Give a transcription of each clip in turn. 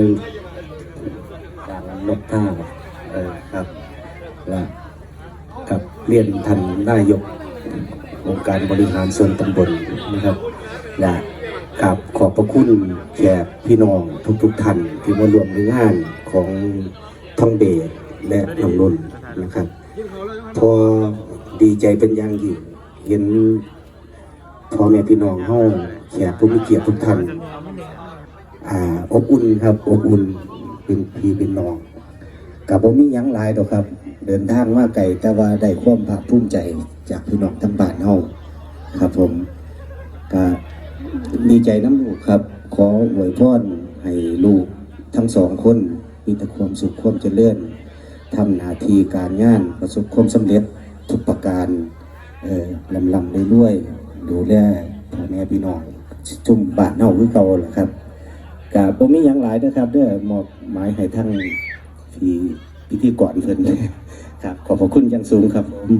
การนกท่าเออครับและกับเรียนท่านนายกองค์การบริหารส่วนตำบลนะครับและกับขอบพระคุณแขกพี่น้องทุกๆท่านที่มารวมในงานของท่องเบสและน้องนุ่นนะครับ พอดีใจเป็นอย่างยิ่งเห็นพ่อแม่พี่น้องเฮาแขกผู้มีเกียรติทุกท่าน อบอุ่นครับอบอุ่นเป็นพี่เป็นน้องกับผมมียังหลายดอกครับ เดินทางมาไกลแต่ว่าได้ความภาคภูมิใจจากพี่น้องทั้งบ้านเฮาครับผมก็ดีใจน้ำลูกครับ ขออวยพรให้ลูกทั้งสองคนมีแต่ความสุขความเจริญทำหน้าที่การงานประสบความสำเร็จทุกประการลำลำเรื่อยๆดูแลพ่อแม่พี่น้องจุ่มบ้านเฮาคือเก่าแหละครับ กับผมมีอย่างหลายนะครับเด้อมอบหมายให้ทั้งพี่พิธีกรเพิ่นครับ ขอบพระคุณอย่างสูงครับผม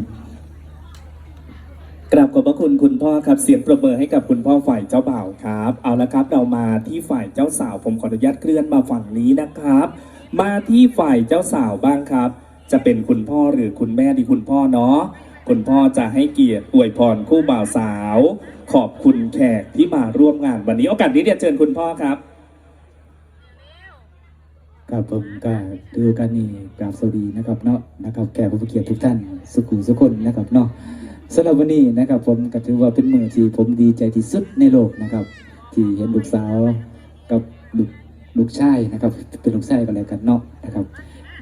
กราบขอบพระคุณคุณพ่อครับเสียงประเมินให้กับคุณพ่อฝ่ายเจ้าบ่าวครับ เอาละครับเรามาที่ฝ่ายเจ้าสาว ผมขออนุญาตเคลื่อนมาฝั่งนี้นะครับ มาที่ฝ่ายเจ้าสาวบ้างครับ จะเป็นคุณพ่อหรือคุณแม่ดีคุณพ่อเนาะคุณพ่อจะให้เกียรติอวยพรคู่บ่าวสาว ขอบคุณแขกที่มาร่วมงานวันนี้โอกาสนี้เรียนเชิญคุณพ่อครับ ครับผมก็ดูกันนี่กราบสวัสดีนะครับเนาะนะครับแก่ผู้เกียรติทุกท่านสุขุสุคนนะครับเนาะสำหรับวันนี้นะครับผมก็ถือว่าเป็นมือที่ผมดีใจที่สุดในโลกนะครับ ที่เห็นลูกสาวกับลูกลูกชายนะครับเป็นลูกชายกันแล้วกันเนาะนะครับ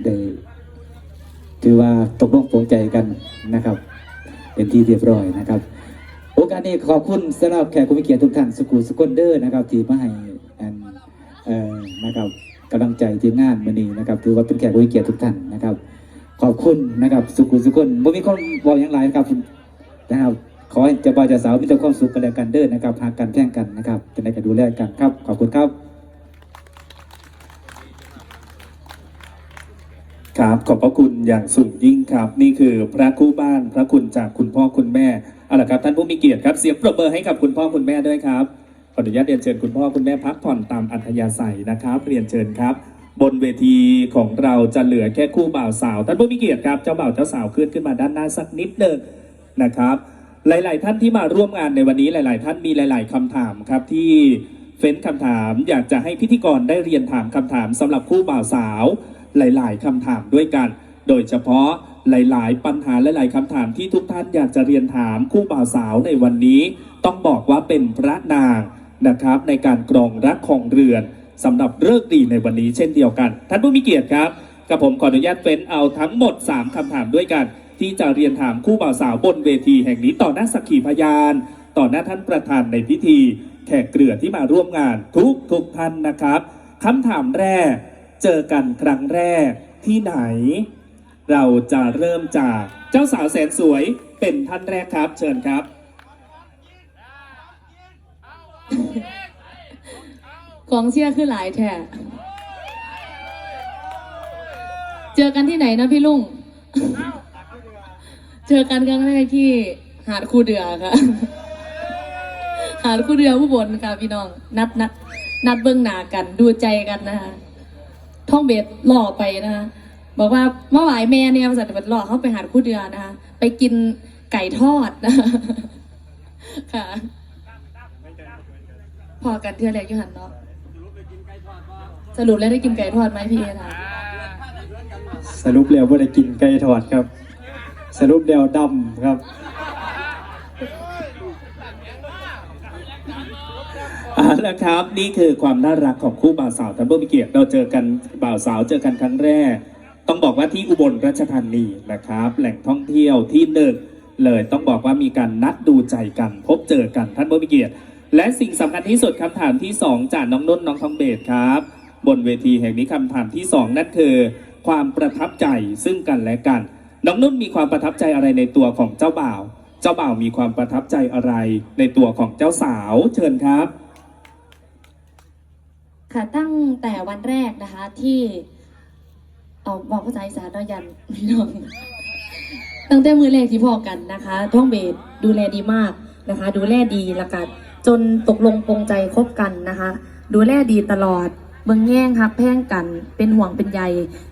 ได้ถือว่าตกลงปรงใจกันนะครับ เป็นที่เรียบร้อยนะครับโอกาสนี้ขอบคุณสำหรับแขกผู้มีเกียรติทุกท่านสุขุสุคนเดอร์นะครับที่มาให้อันนะครับ กำลังใจทีมงานวันนี้นะครับ ถือว่าเป็นแขกผู้มีเกียรติทุกท่านนะครับ ขอบคุณนะครับ สุขุสุขคนบ่มีคนบอกอย่างไรนะครับนะครับ ขอให้เจะบ่าวเจะสาวมีแต่ความสุขกันแล้วกันเด้อนะครับหากกันแข่งกันนะครับเป็นอะไรกันดูแลกันครับ ขอบคุณครับ ครับขอบพระคุณอย่างสูงยิ่งครับ นี่คือพระคู่บ้านพระคุณจากคุณพ่อคุณแม่เอาละครับท่านผู้มีเกียรติครับเสียงปรบมือให้กับคุณพ่อคุณแม่ด้วยครับ ออนุญาตเรียนเชิญคุณพ่อคุณแม่พักผ่อนตามอัธยาศัยนะครับ เรียนเชิญครับ บนเวทีของเราจะเหลือแค่คู่บ่าวสาวท่านผู้มีเกียรติครับเจ้าบ่าวเจ้าสาวขึ้นขึ้นมาด้านหน้าสักนิดหนึ่งนะครับ หลาย ๆ ท่านที่มาร่วมงานในวันนี้หลาย ๆ ท่านมีหลาย ๆคำถามครับที่เฟ้นคำถามอยากจะให้พิธีกรได้เรียนถามคำถามสำหรับคู่บ่าวสาว หลาย ๆคำถามด้วยกัน โดยเฉพาะหลาย ๆ ปัญหาหลาย ๆคำถามที่ทุกท่านอยากจะเรียนถามคู่บ่าวสาวในวันนี้ ต้องบอกว่าเป็นพระนาง นะครับ ในการกรองรักของเรือนสำหรับเลิกดีในวันนี้เช่นเดียวกัน ท่านผู้มีเกียรติครับกับผมขออนุญาตเฟ้นเอาทั้งหมด 3คำถามด้วยกัน ที่จะเรียนถามคู่บ่าวสาวบนเวทีแห่งนี้ต่อหน้าสักขีพยาน ต่อหน้าท่านประธานในพิธี แขกเกลือที่มาร่วมงานทุกทุกท่านนะครับคำถามแรก เจอกันครั้งแรกที่ไหน เราจะเริ่มจากเจ้าสาวแสนสวยเป็นท่านแรกครับ เชิญครับ กองเชียร์คือหลายแท้เจอกันที่ไหนนะพี่ลุง เจอกันครั้งแรกที่หาดคูเดือค่ะ หาดคูเดือผู้บนค่ะพี่น้อง นัดนัดนัดเบื้องหน้ากันดูใจกันนะคะท่องเบ็ดหล่อไปนะคะบอกว่าเมื่อวายแม่เนี่ยสัตว์เบ็ดหล่อเขาไปหาดคูเดือนะคะไปกินไก่ทอดนะคะค่ะ พอกันเทือแรกอยูหันเนาะสรุปแล้วได้กินไก่ทอดไหมพี่เอคะสรุปแล้วว่าได้กินไก่ทอดครับ สรุปแล้วดำครับเอาละครับนี่คือความน่ารักของคู่บ่าวสาวท่านผู้มีเกียรติเราเจอกันบ่าวสาวเจอกันครั้งแรก ต้องบอกว่าที่อุบลราชธานีนะครับ แหล่งท่องเที่ยวที่หนึ่งเลยต้องบอกว่ามีการนัดดูใจกัน พบเจอกันท่านผู้มีเกียรติ และสิ่งสำคัญที่สุดคำถามที่สองจากน้องนุ่นน้องทองเบสครับ บนเวทีแห่งนี้คำถามที่สองนั่นคือ ความประทับใจซึ่งกันและกัน น้องนุ่นมีความประทับใจอะไรในตัวของเจ้าบ่าว เจ้าบ่าวมีความประทับใจอะไรในตัวของเจ้าสาวเชิญครับ ค่ะตั้งแต่วันแรกนะคะที่เอาบอกภาษาอีสานเนาะยันพี่น้องตั้งแต่มือแรกที่พอกันนะคะท่องเบสดูแลดีมากนะคะ ดูแลดีล้วกัน จนตกลงปรงใจคบกันนะคะ ดูแลดีตลอดเบิ่งแย่งฮักแพงกันเป็นห่วงเป็นใย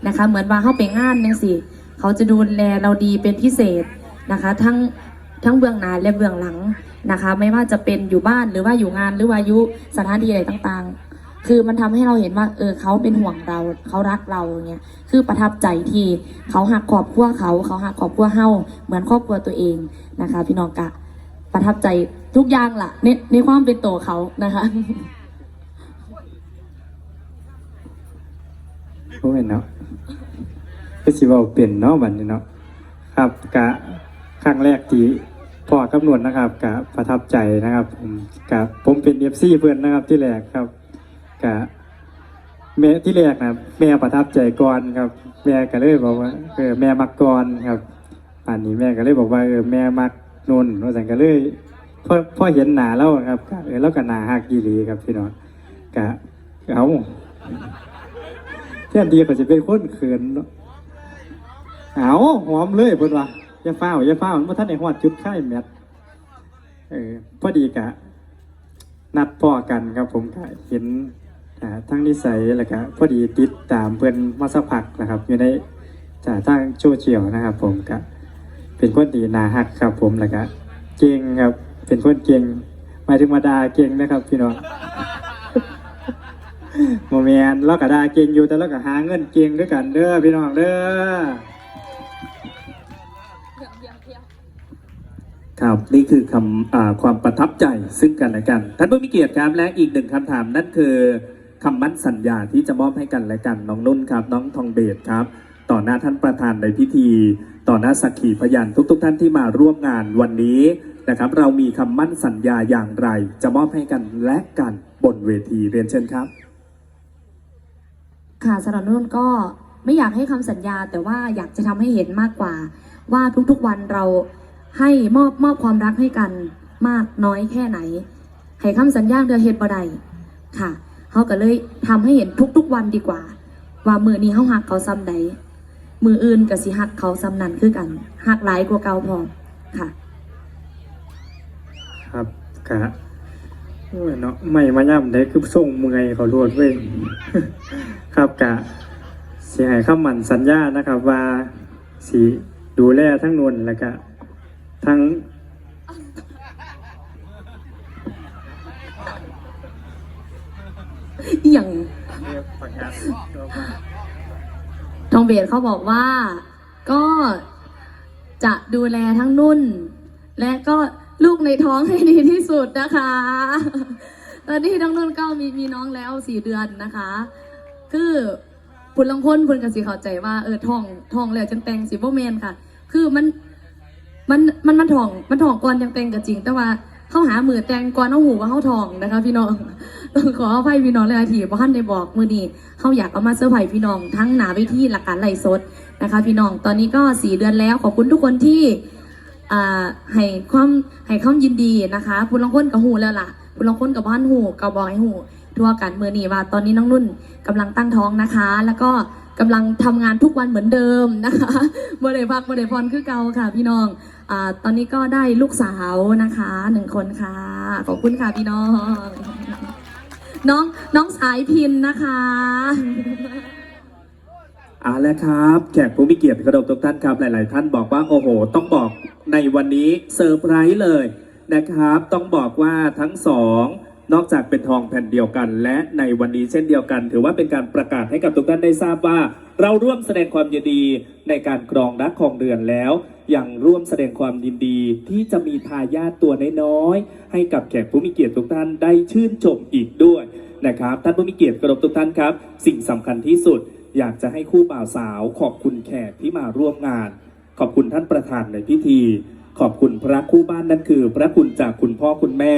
นะคะ เหมือนว่าเข้าไปงานจังสิเขาจะดูแลเราดีเป็นพิเศษนะคะ ทั้งทั้งเบื้องหน้าและเบื้องหลังนะคะ ไม่ว่าจะเป็นอยู่บ้านหรือว่าอยู่งานหรือว่าอยู่สถานที่อะไรต่างๆ คือมันทำให้เราเห็นว่าเออเขาเป็นห่วงเราเขารักเราเงี้ยคือประทับใจที่เขาหักครอบครัวเขา เขาหักครอบครัวเฮาเหมือนครอบครัวตัวเองนะคะ พี่น้องกะประทับใจ ทุกอย่างล่ะ ในในความเป็นตัวเขานะคะโอ้ยเนาะก็สิเว้าเป็นเนาะบัดนี้เนาะครับกะครั้งแรกที่พ่อกำหนดนะครับกะประทับใจนะครับผมกะผมเป็น FC เพื่อนนะครับที่แรกครับกะแม่ที่แรกนะแม่ประทับใจก่อนครับ แม่ก็เลยบอกว่าเออแม่มักก่อนครับอันนี้แม่ก็เลยบอกว่าเออแม่มักนนท์ว่าสันก็เลย พอพอเห็นหนาแล้วครับกะเออแล้วก็หนาฮักยีหลีครับพี่น้องกะเอาแทนที่ก็จะเป็นคนเขินเอาหอมเลยเพิ่นว่าอย่าฟ้าอย่าฟ้าวมันบ่ทันได้ฮอดจุดค่แมทเออพอดีกะ นัดพ่อกันครับผมก็เห็นทั้งนิสัยแล้วก็พอดีติดตามเพิ่อนมาสักพักนะครับ อยู่ในจากทางโซเชียลนะครับ ผมก็เป็นคนดีนาฮักครับ ผมแล้วก็เก่งครับ เป็นคนเก่งหมายถึงมาดาเก่งนะครับ พี่น้องโมเมนเราก็ได้เก่งอยู่แต่เราก็หาเงินเก่งด้วยกันเด้อพี่น้องเด้อครับนี่คือคำอความประทับใจซึ่งกันและกัน ท่านผู้มีเกียรติครับและอีกหนึ่งคำถามนั่นคือคำมั่นสัญญาที่จะมอบให้กันและกันน้องนุ่นครับ น้องทองเบศครับ ต่อหน้าท่านประธานในพิธี ต่อหน้าสักขีพยานทุกๆ ท่านที่มาร่วมงานวันนี้ นะครับ เรามีคำมั่นสัญญาอย่างไร จะมอบให้กันและกันบนเวทีเรียนเชิญครับ ค่ะสำหรับนุ่นก็ไม่อยากให้คำสัญญา แต่ว่าอยากจะทำให้เห็นมากกว่า ว่าทุกๆวันเราให้มอบมอบความรักให้กันมากน้อยแค่ไหนให้คำสัญญาเดือเฮ็ดบ่ได้ค่ะเขาก็เลยทำให้เห็นทุกๆวันดีกว่า ว่ามือนี้เขาหักเขาซ้ำใดมืออื่นกับสิหักเขาซ้ำนั้นคือกันหักหลายกว่าเก่าพอค่ะ ครับกะเนาะไม่มาย่ำได้คือส่งเมื่อยเขาโลดเว้ยครับกะเสิให้คำมั่นสัญญานะครับ ว่าสิดูแลทั้งนวลแล้วก็ทั้งอย่างทองเบสเขาบอกว่าก็จะดูแลทั้งนุ่น และก็ ลูกในท้องให้ดีที่สุดนะคะ ตอนนี้น้องนุ่นก็มีมีน้องแล้วสี่เดือนนะคะ คือพุนลังคนพุนกับสีเข้าใจว่าเออท้องท้องแล้วจังแต่งสิบ่แมนค่ะ คือมันมันมันมันท้องมันท้องก่อนจังแต่งก็จริง แต่ว่าเข้าหามือแต่งก่อนเอาหูว่าเข้าท้องนะคะ พี่น้องต้องขออภัยพี่น้องเลยทีเพราะท่านได้บอกมือนี้เขาอยากเอามาเซอร์ไพรส์พี่น้องทั้งหนาเวทีหลักการไล่สดนะคะ พี่น้องตอนนี้ก็สี่เดือนแล้วขอบคุณทุกคนที่ อ่าให้ความให้ความยินดีนะคะผู้ลางคนกับหูแล้วล่ะผู้ลางคนกับบ้านหูกับบอกให้หูทั่วกันมือนี้ว่าตอนนี้น้องนุ่นกำลังตั้งท้องนะคะ แล้วก็กำลังทำงานทุกวันเหมือนเดิมนะคะบ่ได้พักบ่ได้พรคือเก่าค่ะ พี่น้องอ่าตอนนี้ก็ได้ลูกสาวนะคะหนึ่งคนค่ะขอบคุณค่ะพี่น้อง น้องน้องสายพินนะคะ เอาละครับแขกผู้มีเกียรติกระดมทุกท่านครับ หลาย ๆ ท่านบอกว่าโอ้โห ต้องบอกในวันนี้เซอร์ไพรส์เลยนะครับ ต้องบอกว่าทั้งสองนอกจากเป็นทองแผ่นเดียวกัน และในวันนี้เช่นเดียวกัน ถือว่าเป็นการประกาศให้กับทุกท่านได้ทราบว่า เราร่วมแสดงความยินดีในการครองรักของเดือนแล้วยังร่วมแสดงความยินดีที่จะมีทายาทตัวน้อยๆให้กับแขกผู้มีเกียรติทุกท่านได้ชื่นชมอีกด้วยนะครับท่านผู้มีเกียรติกระดมทุกท่านครับ สิ่งสำคัญที่สุด อยากจะให้คู่บ่าวสาว ขอบคุณแขกที่มาร่วมงาน ขอบคุณท่านประธานในพิธี ขอบคุณพระคู่บ้านนั่นคือ พระคุณจากคุณพ่อคุณแม่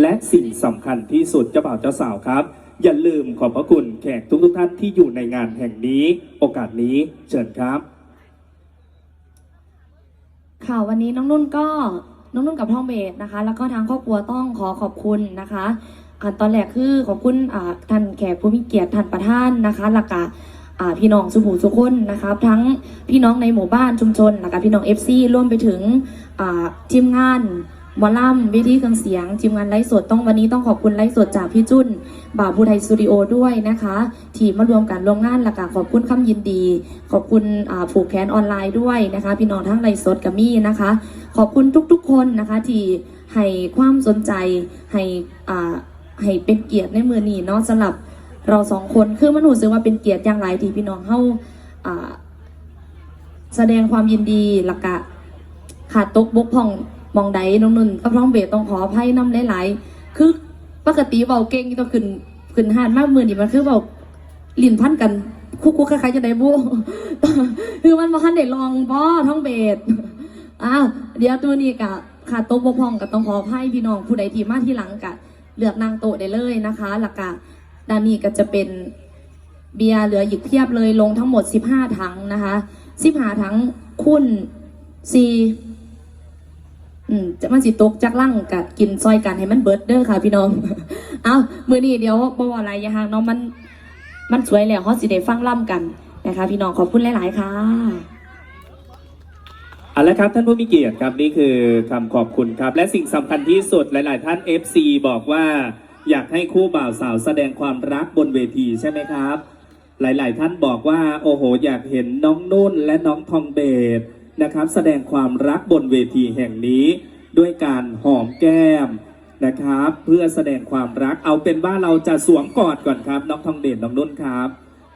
และสิ่งสำคัญที่สุดเจ้าบ่าวเจ้าสาวครับ อย่าลืมขอบพระคุณแขกทุกๆท่านที่อยู่ในงานแห่งนี้ โอกาสนี้เชิญครับค่ะวันนี้น้องนุ่นก็น้องนุ่นกับท่องเบสนะคะ แล้วก็ทางครอบครัวต้องขอขอบคุณนะคะอ่าตอนแรกคือขอบคุณท่านแขกผู้มีเกียรติท่านประธานนะคะแล้วก็อ่า พี่น้องสุภูสุคนนะครับ ทั้งพี่น้องในหมู่บ้านชุมชนแล้วก็พี่น้อง FC ร่วมไปถึงทีมงานมอล่ำวิธีเครื่องเสียงทีมงานไลฟ์สดต้องวันนี้ต้องขอบคุณไลฟ์สดจากพี่จุนบ่าวภูไทยสตูดิโอด้วยนะคะที่มารวมกันร่วมงานและก็ขอบคุณคำยินดี ขอบคุณผูกแขนออนไลน์ด้วยนะคะ พี่น้องทั้งไลฟ์สดกับมี่นะคะ ขอบคุณทุกๆ คนนะคะที่ให้ความสนใจให้ให้เป็นเกียรติในมือนี้เนาะสำหรับ เราสองคนคือมันรู้สึกว่าเป็นเกียรติอย่างไรที่พี่น้องเข้าแสดงความยินดีหลักกะขาดตกบกพร่องมองใดน้องนุ่นก็พร้องเบสต้องขออภัยน้ำหลายๆ คือปกติเบาเก่งต้องขึ้นขึ้นหานมากมือนี่มันคือเบาลิ้นพันกันคุกคุกคล้ายๆจะได้บูคือมันมาคันได้ลองบ่ท้องเบสอ้าวเดี๋ยวตัวนี้กะขาดตกบกพร่องก็ต้องขออภัยพี่น้องผู้ใดที่มาที่หลังกะเลือกนางโตะได้เลยนะคะหลักกะ ด้านนี้ก็จะเป็นเบียร์เหลืออีกเพียบเลยลงทั้งหมด 15 ถังนะคะ15ถังคุณซีอืมจะมันสิตกจากลั่งกับกินซอยกันให้มันเบิร์ดเด้อค่ะ พี่น้อง เอามือนี้เดี๋ยวบวอะไรอยาหางเนาะมัน มันสวยแล้วเขาสิได้ฟังล่ำกันนะคะพี่น้องขอบคุณหลาย ๆ ค่ะเอาละครับท่านผู้มีเกียรติครับนี่คือคำขอบคุณครับ และสิ่งสำคัญที่สุดหลาย ๆ ท่าน FC บอกว่า อยากให้คู่บ่าวสาวแสดงความรักบนเวทีใช่ไหมครับ หลายๆ ท่านบอกว่า โอ้โห อยากเห็นน้องนุ่นและน้องทองเบสนะครับ แสดงความรักบนเวทีแห่งนี้ ด้วยการหอมแก้มนะครับ เพื่อแสดงความรักเอาเป็นว่าเราจะสวมกอดก่อนครับน้องทองเดชน้องนุ่นครับ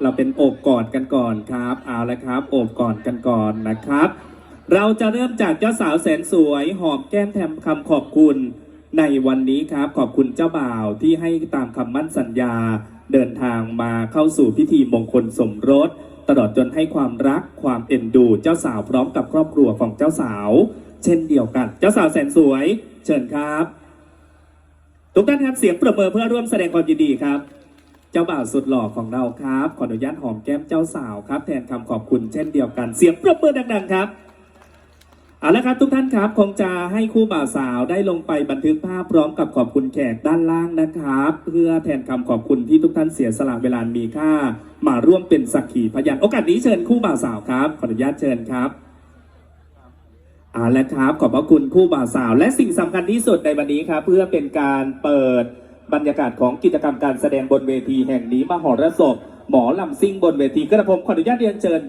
เราเป็นโอบกอดกันก่อนครับเอาละครับโอบกอดกันก่อนนะครับ เราจะเริ่มจากเจ้าสาวแสนสวย หอมแก้มแทมคำขอบคุณ ในวันนี้ครับขอบคุณเจ้าบ่าวที่ให้ตามคำมั่นสัญญา เดินทางมาเข้าสู่พิธีมงคลสมรส ตลอดจนให้ความรักความเอ็นดูเจ้าสาวพร้อมกับครอบครัวของเจ้าสาว เช่นเดียวกัน เจ้าสาวแสนสวย เชิญครับ ทุกท่านครับเสียงประเมินเพื่อร่วมแสดงความยินดีครับ เจ้าบ่าวสุดหล่อของเราครับ ขออนุญาตหอมแก้มเจ้าสาวครับ แทนคำขอบคุณเช่นเดียวกัน เสียงประเมินดังๆครับ เอาละครับทุกท่านครับคงจะให้คู่บ่าวสาวได้ลงไปบันทึกภาพพร้อมกับขอบคุณแขกด้านล่างนะครับ เพื่อแทนคำขอบคุณที่ทุกท่านเสียสละเวลามีค่า มาร่วมเป็นสักขีพยานโอกาสนี้เชิญคู่บ่าวสาวครับขออนุญาตเชิญครับเอาละครับขอบพระคุณคู่บ่าวสาว และสิ่งสำคัญที่สุดในวันนี้ครับเพื่อเป็นการเปิดบรรยากาศของกิจกรรมการแสดงบนเวทีแห่งนี้มหรสพหมอลำซิ่งบนเวทีกระผมขออนุญาตเรียนเชิญ